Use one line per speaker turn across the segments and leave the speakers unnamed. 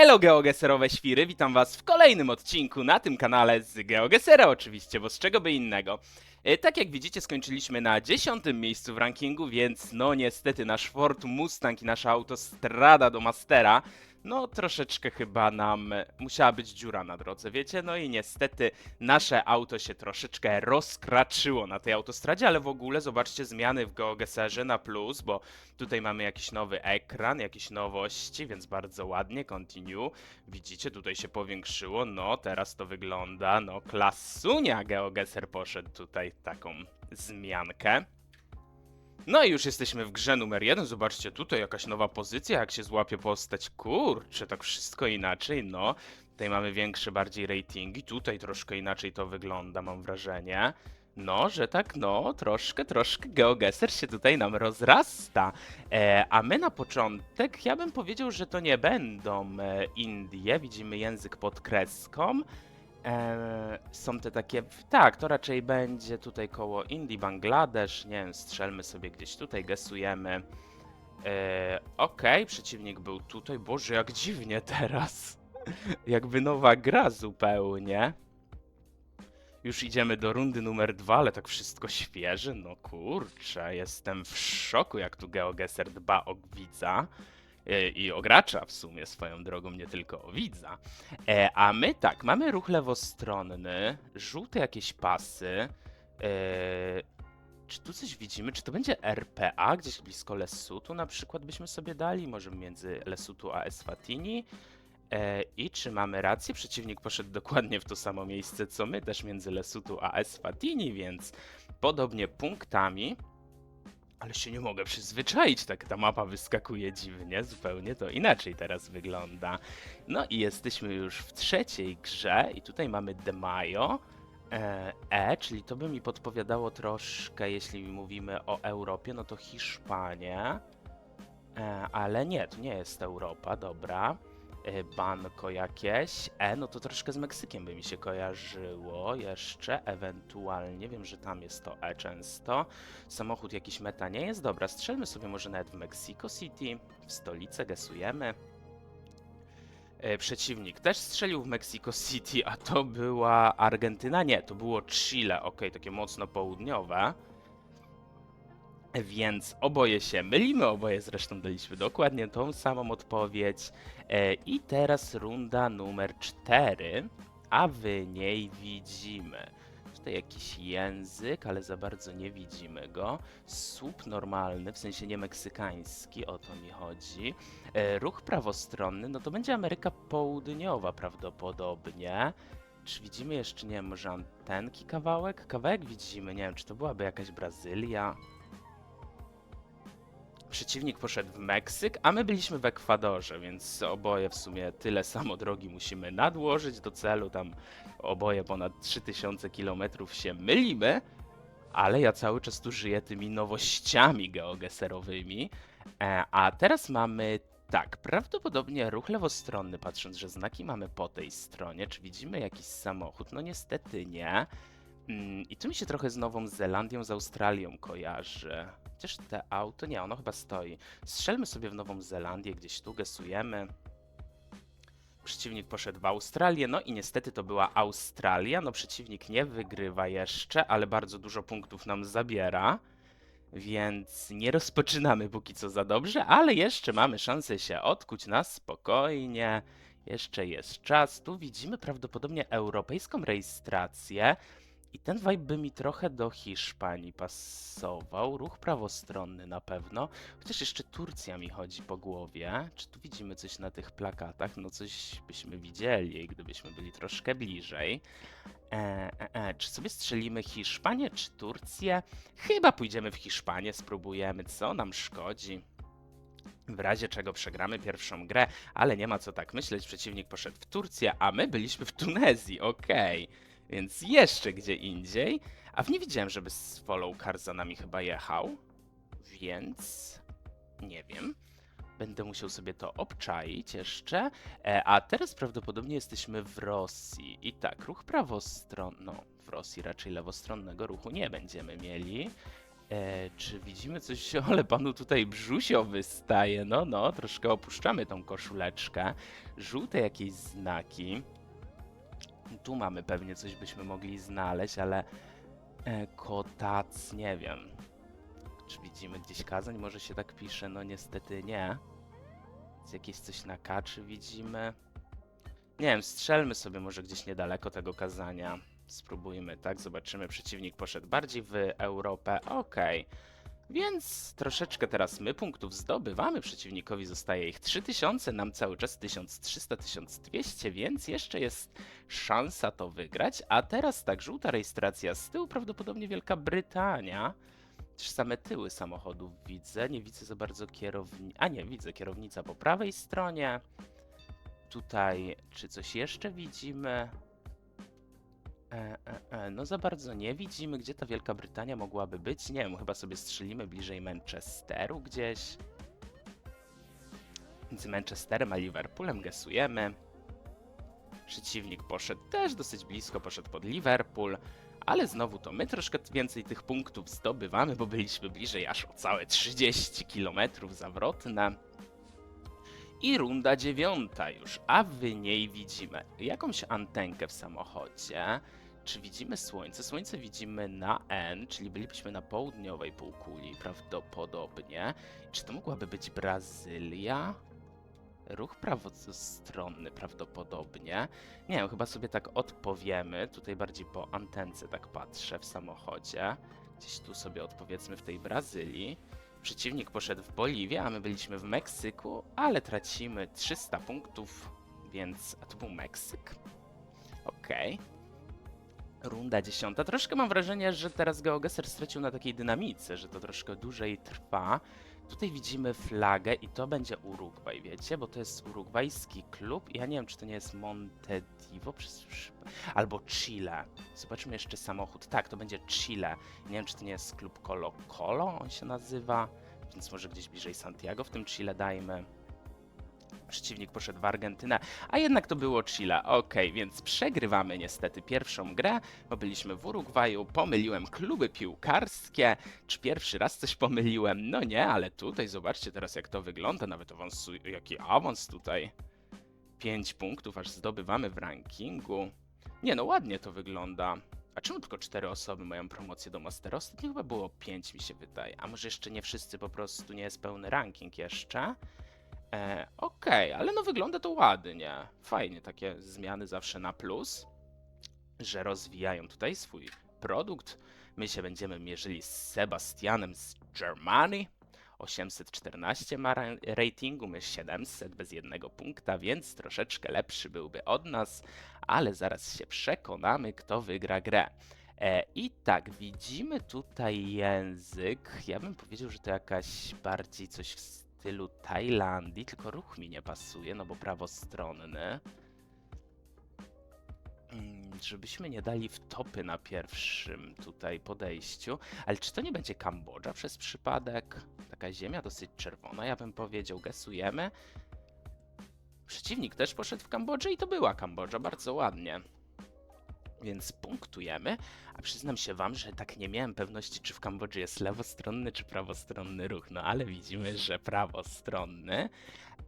Elo geogeserowe świry, witam was w kolejnym odcinku na tym kanale z Geogesera oczywiście, bo z czego by innego. E, Tak jak widzicie skończyliśmy na dziesiątym miejscu w rankingu, więc no niestety nasz Ford Mustang i nasza autostrada do Mastera no troszeczkę chyba nam e, musiała być dziura na drodze, wiecie? No i niestety nasze auto się troszeczkę rozkraczyło na tej autostradzie, ale w ogóle zobaczcie zmiany w GeoGeserze na plus, bo tutaj mamy jakiś nowy ekran, jakieś nowości, więc bardzo ładnie, continue. Widzicie, tutaj się powiększyło, no teraz to wygląda, no klasunia GeoGeser poszedł tutaj taką zmiankę. No i już jesteśmy w grze numer jeden. Zobaczcie, tutaj jakaś nowa pozycja, jak się złapie postać. Kurczę, tak wszystko inaczej, no. Tutaj mamy większe bardziej ratingi, tutaj troszkę inaczej to wygląda, mam wrażenie. No, że tak, no, troszkę, troszkę GeoGuessr się tutaj nam rozrasta. E, a my na początek, ja bym powiedział, że to nie będą e, Indie, widzimy język pod kreską. E, są te takie. Tak, to raczej będzie tutaj koło Indii, Bangladesz. Nie wiem, strzelmy sobie gdzieś tutaj, gesujemy. E, Okej, przeciwnik był tutaj. Boże, jak dziwnie teraz. Jakby nowa gra zupełnie. Już idziemy do rundy numer dwa, ale tak wszystko świeże. No kurczę, jestem w szoku, jak tu GeoGuessr dba o widza. E, I o gracza w sumie swoją drogą, nie tylko o widza. E, a my tak, mamy ruch lewostronny, żółte jakieś pasy. E, czy tu coś widzimy? Czy to będzie RPA gdzieś blisko Lesutu na przykład byśmy sobie dali? Może między Lesutu a Eswatini? I czy mamy rację? Przeciwnik poszedł dokładnie w to samo miejsce co my, też między Lesutu a Eswatini, więc podobnie punktami. Ale się nie mogę przyzwyczaić, tak ta mapa wyskakuje dziwnie, zupełnie to inaczej teraz wygląda. No i jesteśmy już w trzeciej grze i tutaj mamy De Mayo. E, e, czyli to by mi podpowiadało troszkę, jeśli mówimy o Europie, no to Hiszpanie. E, ale nie, to nie jest Europa, dobra. E, banko jakieś. E, no to troszkę z Meksykiem by mi się kojarzyło jeszcze, ewentualnie. Wiem, że tam jest to E często. Samochód jakiś meta nie jest. Dobra, strzelmy sobie może nawet w Mexico City, w stolicę, gesujemy. E, Przeciwnik też strzelił w Mexico City, a to była Argentyna? Nie, to było Chile, ok, takie mocno południowe. Więc oboje się mylimy, oboje zresztą daliśmy dokładnie tą samą odpowiedź. E, I teraz runda numer 4, a w niej widzimy tutaj jakiś język, ale za bardzo nie widzimy go. Słup normalny, w sensie nie meksykański, o to mi chodzi. E, ruch prawostronny, no to będzie Ameryka Południowa prawdopodobnie. Czy widzimy jeszcze, nie wiem, może antenki kawałek? Kawałek widzimy, nie wiem, czy to byłaby jakaś Brazylia? Przeciwnik poszedł w Meksyk, a my byliśmy w Ekwadorze, więc oboje w sumie tyle samo drogi musimy nadłożyć do celu. Tam oboje ponad 3000 km się mylimy, ale ja cały czas tu żyję tymi nowościami geogeserowymi. E, a teraz mamy tak, prawdopodobnie ruch lewostronny, patrząc, że znaki mamy po tej stronie. Czy widzimy jakiś samochód? No niestety nie. Mm, I tu mi się trochę z Nową Zelandią, z Australią kojarzy. Chociaż te auto, nie, ono chyba stoi. Strzelmy sobie w Nową Zelandię, gdzieś tu gesujemy. Przeciwnik poszedł w Australię, no i niestety to była Australia. No przeciwnik nie wygrywa jeszcze, ale bardzo dużo punktów nam zabiera. Więc nie rozpoczynamy póki co za dobrze, ale jeszcze mamy szansę się odkuć na spokojnie. Jeszcze jest czas. Tu widzimy prawdopodobnie europejską rejestrację. I ten vibe by mi trochę do Hiszpanii pasował. Ruch prawostronny na pewno. Chociaż jeszcze Turcja mi chodzi po głowie. Czy tu widzimy coś na tych plakatach? No coś byśmy widzieli, gdybyśmy byli troszkę bliżej. E, e, e, czy sobie strzelimy Hiszpanię czy Turcję? Chyba pójdziemy w Hiszpanię, spróbujemy. Co nam szkodzi? W razie czego przegramy pierwszą grę, ale nie ma co tak myśleć. Przeciwnik poszedł w Turcję, a my byliśmy w Tunezji. Okej. Więc jeszcze gdzie indziej. A w nie widziałem, żeby z follow car za nami chyba jechał. Więc nie wiem. Będę musiał sobie to obczaić jeszcze. E, a teraz prawdopodobnie jesteśmy w Rosji. I tak, ruch prawostronny. No, w Rosji raczej lewostronnego ruchu nie będziemy mieli. E, czy widzimy coś? Ale panu tutaj brzusio wystaje. No, no, troszkę opuszczamy tą koszuleczkę. Żółte jakieś znaki. Tu mamy pewnie coś byśmy mogli znaleźć, ale e, kotac, nie wiem. Czy widzimy gdzieś kazań? Może się tak pisze? No niestety nie. Jest jakieś coś na kaczy widzimy. Nie wiem, strzelmy sobie może gdzieś niedaleko tego kazania. Spróbujmy, tak? Zobaczymy. Przeciwnik poszedł bardziej w Europę. Okej. Więc troszeczkę teraz my punktów zdobywamy. Przeciwnikowi zostaje ich 3000, nam cały czas 1300-1200, więc jeszcze jest szansa to wygrać. A teraz tak, żółta rejestracja z tyłu, prawdopodobnie Wielka Brytania. Też same tyły samochodów widzę. Nie widzę za bardzo kierowni... A nie, widzę kierownica po prawej stronie. Tutaj, czy coś jeszcze widzimy? E, e, e, no za bardzo nie widzimy, gdzie ta Wielka Brytania mogłaby być. Nie wiem, chyba sobie strzelimy bliżej Manchesteru gdzieś. Między Manchesterem a Liverpoolem gesujemy. Przeciwnik poszedł też dosyć blisko, poszedł pod Liverpool, ale znowu to my troszkę więcej tych punktów zdobywamy, bo byliśmy bliżej aż o całe 30 km zawrotne. I runda dziewiąta już, a w niej widzimy jakąś antenkę w samochodzie. Czy widzimy słońce? Słońce widzimy na N, czyli bylibyśmy na południowej półkuli prawdopodobnie. Czy to mogłaby być Brazylia? Ruch prawostronny prawdopodobnie. Nie wiem, chyba sobie tak odpowiemy. Tutaj bardziej po antence tak patrzę w samochodzie. Gdzieś tu sobie odpowiedzmy w tej Brazylii. Przeciwnik poszedł w Boliwię, a my byliśmy w Meksyku, ale tracimy 300 punktów, więc... A to był Meksyk? Okej. Runda dziesiąta. Troszkę mam wrażenie, że teraz GeoGuessr stracił na takiej dynamice, że to troszkę dłużej trwa. Tutaj widzimy flagę i to będzie Urugwaj, wiecie? Bo to jest urugwajski klub. Ja nie wiem, czy to nie jest Montedivo albo Chile. Zobaczmy jeszcze samochód. Tak, to będzie Chile. Nie wiem, czy to nie jest klub Colo Colo, on się nazywa. Więc może gdzieś bliżej Santiago w tym Chile dajmy. Przeciwnik poszedł w Argentynę, a jednak to było Chile. Okej, więc przegrywamy niestety pierwszą grę, bo byliśmy w Urugwaju, pomyliłem kluby piłkarskie. Czy pierwszy raz coś pomyliłem? No nie, ale tutaj zobaczcie teraz jak to wygląda, nawet awansuje, jaki awans tutaj. 5 punktów aż zdobywamy w rankingu. Nie no, ładnie to wygląda. A czemu tylko 4 osoby mają promocję do Mastera? Ostatnio chyba było 5 mi się wydaje. A może jeszcze nie wszyscy po prostu nie jest pełny ranking jeszcze? E, Okej, ale no wygląda to ładnie. Fajnie, takie zmiany zawsze na plus, że rozwijają tutaj swój produkt. My się będziemy mierzyli z Sebastianem z Germany. 814 ma ra- ratingu, my 700 bez jednego punkta, więc troszeczkę lepszy byłby od nas, ale zaraz się przekonamy, kto wygra grę. E, I tak, widzimy tutaj język. Ja bym powiedział, że to jakaś bardziej coś w stylu Tajlandii, tylko ruch mi nie pasuje, no bo prawostronny. Mm, Żebyśmy nie dali w topy na pierwszym tutaj podejściu. Ale czy to nie będzie Kambodża przez przypadek? Taka ziemia dosyć czerwona, ja bym powiedział. Gesujemy. Przeciwnik też poszedł w Kambodżę i to była Kambodża, bardzo ładnie. Więc punktujemy, a przyznam się wam, że tak nie miałem pewności, czy w Kambodży jest lewostronny, czy prawostronny ruch. No ale widzimy, że prawostronny.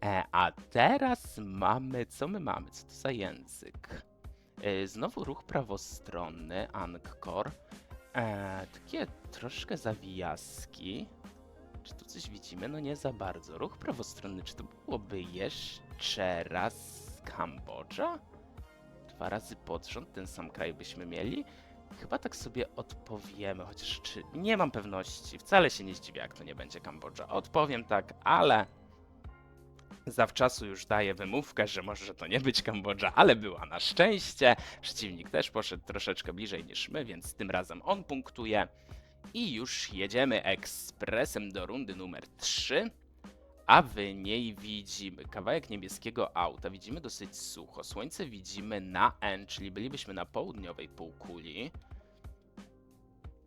E, a teraz mamy, co my mamy? Co to za język? E, znowu ruch prawostronny, Angkor. E, takie troszkę zawijaski. Czy tu coś widzimy? No nie za bardzo. Ruch prawostronny, czy to byłoby jeszcze raz Kambodża? Dwa razy pod rząd ten sam kraj byśmy mieli? Chyba tak sobie odpowiemy, chociaż czy... Nie mam pewności, wcale się nie zdziwię, jak to nie będzie Kambodża. Odpowiem tak, ale... Zawczasu już daję wymówkę, że może to nie być Kambodża, ale była na szczęście. Przeciwnik też poszedł troszeczkę bliżej niż my, więc tym razem on punktuje. I już jedziemy ekspresem do rundy numer 3. A w niej widzimy kawałek niebieskiego auta. Widzimy dosyć sucho. Słońce widzimy na N, czyli bylibyśmy na południowej półkuli.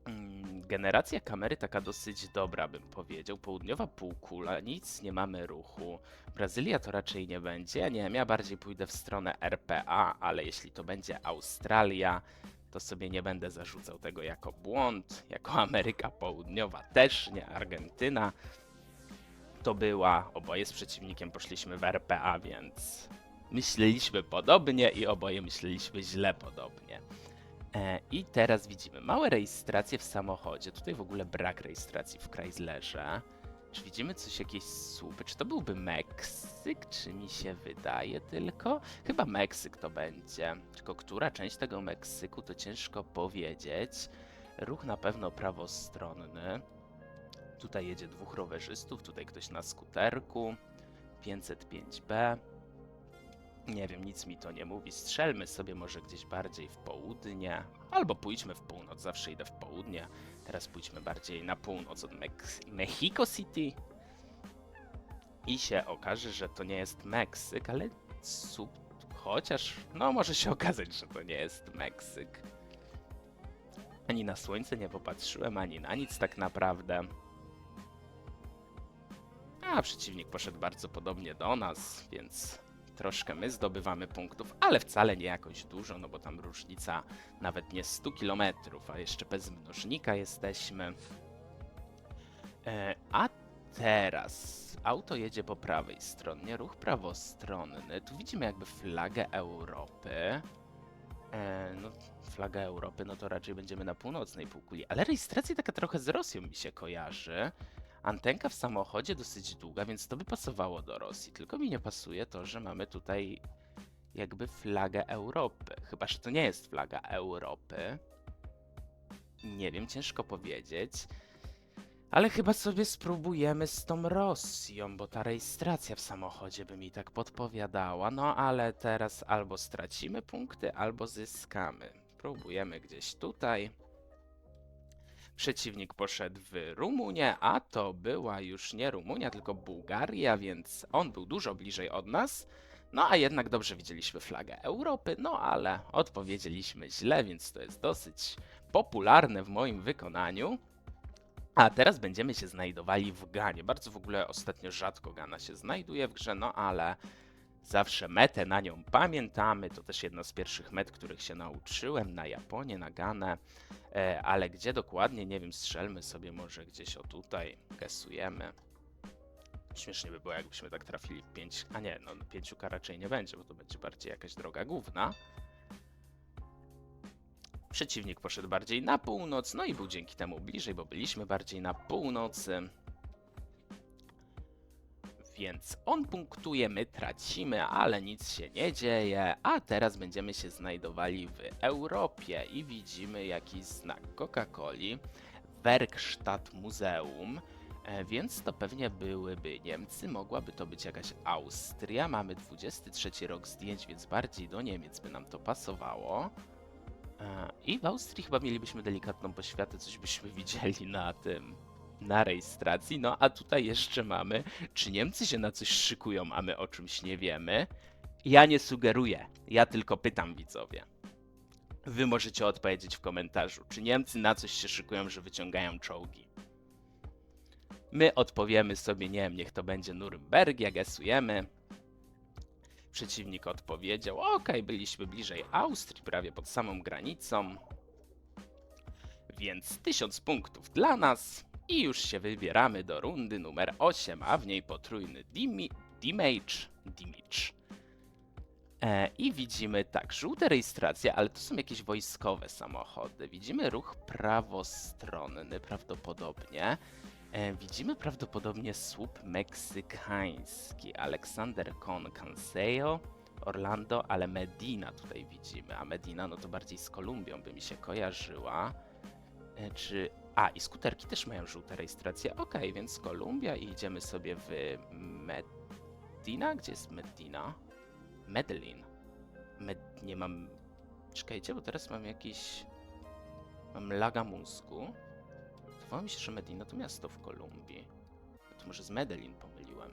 Mm, Generacja kamery taka dosyć dobra, bym powiedział. Południowa półkula, nic nie mamy ruchu. Brazylia to raczej nie będzie. Ja nie wiem, ja bardziej pójdę w stronę RPA, ale jeśli to będzie Australia, to sobie nie będę zarzucał tego jako błąd. Jako Ameryka Południowa też nie, Argentyna to była. Oboje z przeciwnikiem poszliśmy w RPA, więc myśleliśmy podobnie i oboje myśleliśmy źle podobnie. E, I teraz widzimy małe rejestracje w samochodzie. Tutaj w ogóle brak rejestracji w Chryslerze. Czy widzimy coś, jakieś słupy? Czy to byłby Meksyk? Czy mi się wydaje tylko? Chyba Meksyk to będzie. Tylko która część tego Meksyku to ciężko powiedzieć. Ruch na pewno prawostronny. Tutaj jedzie dwóch rowerzystów, tutaj ktoś na skuterku. 505B. Nie wiem, nic mi to nie mówi. Strzelmy sobie może gdzieś bardziej w południe. Albo pójdźmy w północ, zawsze idę w południe. Teraz pójdźmy bardziej na północ od Mek- Mexico City. I się okaże, że to nie jest Meksyk, ale chociaż, no może się okazać, że to nie jest Meksyk. Ani na słońce nie popatrzyłem, ani na nic tak naprawdę. A przeciwnik poszedł bardzo podobnie do nas, więc troszkę my zdobywamy punktów, ale wcale nie jakoś dużo, no bo tam różnica nawet nie 100 km, a jeszcze bez mnożnika jesteśmy. E, a teraz auto jedzie po prawej stronie, ruch prawostronny. Tu widzimy jakby flagę Europy. E, no, flaga Europy, no to raczej będziemy na północnej półkuli, ale rejestracja taka trochę z Rosją mi się kojarzy. Antenka w samochodzie dosyć długa, więc to by pasowało do Rosji. Tylko mi nie pasuje to, że mamy tutaj jakby flagę Europy. Chyba, że to nie jest flaga Europy. Nie wiem, ciężko powiedzieć. Ale chyba sobie spróbujemy z tą Rosją, bo ta rejestracja w samochodzie by mi tak podpowiadała. No ale teraz albo stracimy punkty, albo zyskamy. Próbujemy gdzieś tutaj. Przeciwnik poszedł w Rumunię, a to była już nie Rumunia, tylko Bułgaria, więc on był dużo bliżej od nas. No a jednak dobrze widzieliśmy flagę Europy, no ale odpowiedzieliśmy źle, więc to jest dosyć popularne w moim wykonaniu. A teraz będziemy się znajdowali w Ganie. Bardzo w ogóle ostatnio rzadko Gana się znajduje w grze, no ale zawsze metę na nią pamiętamy. To też jedna z pierwszych met, których się nauczyłem na Japonię, na Ganę. E, ale gdzie dokładnie, nie wiem, strzelmy sobie może gdzieś o tutaj, gesujemy. Śmiesznie by było, jakbyśmy tak trafili w 5, a nie, no 5 raczej nie będzie, bo to będzie bardziej jakaś droga główna. Przeciwnik poszedł bardziej na północ, no i był dzięki temu bliżej, bo byliśmy bardziej na północy. Więc on punktuje, my tracimy, ale nic się nie dzieje. A teraz będziemy się znajdowali w Europie i widzimy jakiś znak Coca-Coli, Werkstatt Muzeum. E, Więc to pewnie byłyby Niemcy, mogłaby to być jakaś Austria. Mamy 23 rok zdjęć, więc bardziej do Niemiec by nam to pasowało. E, I w Austrii chyba mielibyśmy delikatną poświatę, coś byśmy widzieli na tym, na rejestracji. No a tutaj jeszcze mamy, czy Niemcy się na coś szykują, a my o czymś nie wiemy. Ja nie sugeruję, ja tylko pytam widzowie. Wy możecie odpowiedzieć w komentarzu, czy Niemcy na coś się szykują, że wyciągają czołgi. My odpowiemy sobie, nie wiem, niech to będzie Nuremberg, gesujemy. Przeciwnik odpowiedział, ok, byliśmy bliżej Austrii, prawie pod samą granicą. Więc 1000 punktów dla nas i już się wybieramy do rundy numer 8, a w niej potrójny dimi- damage, damage. E, I widzimy tak, żółte rejestracje, ale to są jakieś wojskowe samochody. Widzimy ruch prawostronny prawdopodobnie. E, widzimy prawdopodobnie słup meksykański. Aleksander Con Canseo, Orlando, ale Medina tutaj widzimy. A Medina, no to bardziej z Kolumbią by mi się kojarzyła. E, czy. A, i skuterki też mają żółte rejestracje. Okej, więc Kolumbia i idziemy sobie w Medina. Gdzie jest Medina? Medellin. Med... Nie mam. Czekajcie, bo teraz mam jakiś. Mam laga mózgu. Wydawało mi się, że Medina to miasto w Kolumbii. To może z Medellin pomyliłem.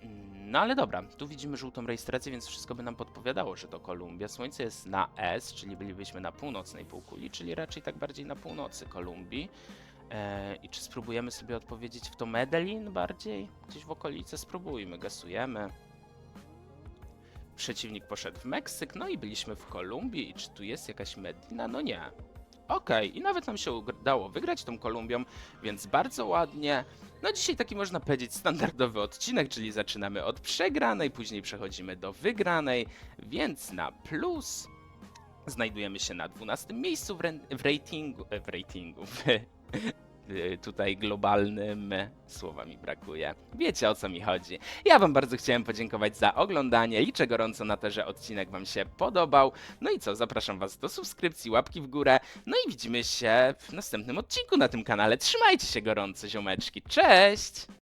Mm, No ale dobra, tu widzimy żółtą rejestrację, więc wszystko by nam podpowiadało, że to Kolumbia. Słońce jest na S, czyli bylibyśmy na północnej półkuli, czyli raczej tak bardziej na północy Kolumbii. E, I czy spróbujemy sobie odpowiedzieć w to Medellin bardziej? Gdzieś w okolicy spróbujmy, gasujemy. przeciwnik poszedł w Meksyk, no i byliśmy w Kolumbii. I czy tu jest jakaś Medina? No nie. Okej, i nawet nam się udało wygrać tą Kolumbią, więc bardzo ładnie. No dzisiaj taki można powiedzieć standardowy odcinek, czyli zaczynamy od przegranej, później przechodzimy do wygranej, więc na plus znajdujemy się na 12 miejscu w, ren- w ratingu, e, w ratingu, w, e, tutaj globalnym, słowa mi brakuje. Wiecie o co mi chodzi. Ja wam bardzo chciałem podziękować za oglądanie, liczę gorąco na to, że odcinek wam się podobał. No i co, zapraszam was do subskrypcji, łapki w górę, no i widzimy się w następnym odcinku na tym kanale. Trzymajcie się gorąco, ziomeczki, cześć!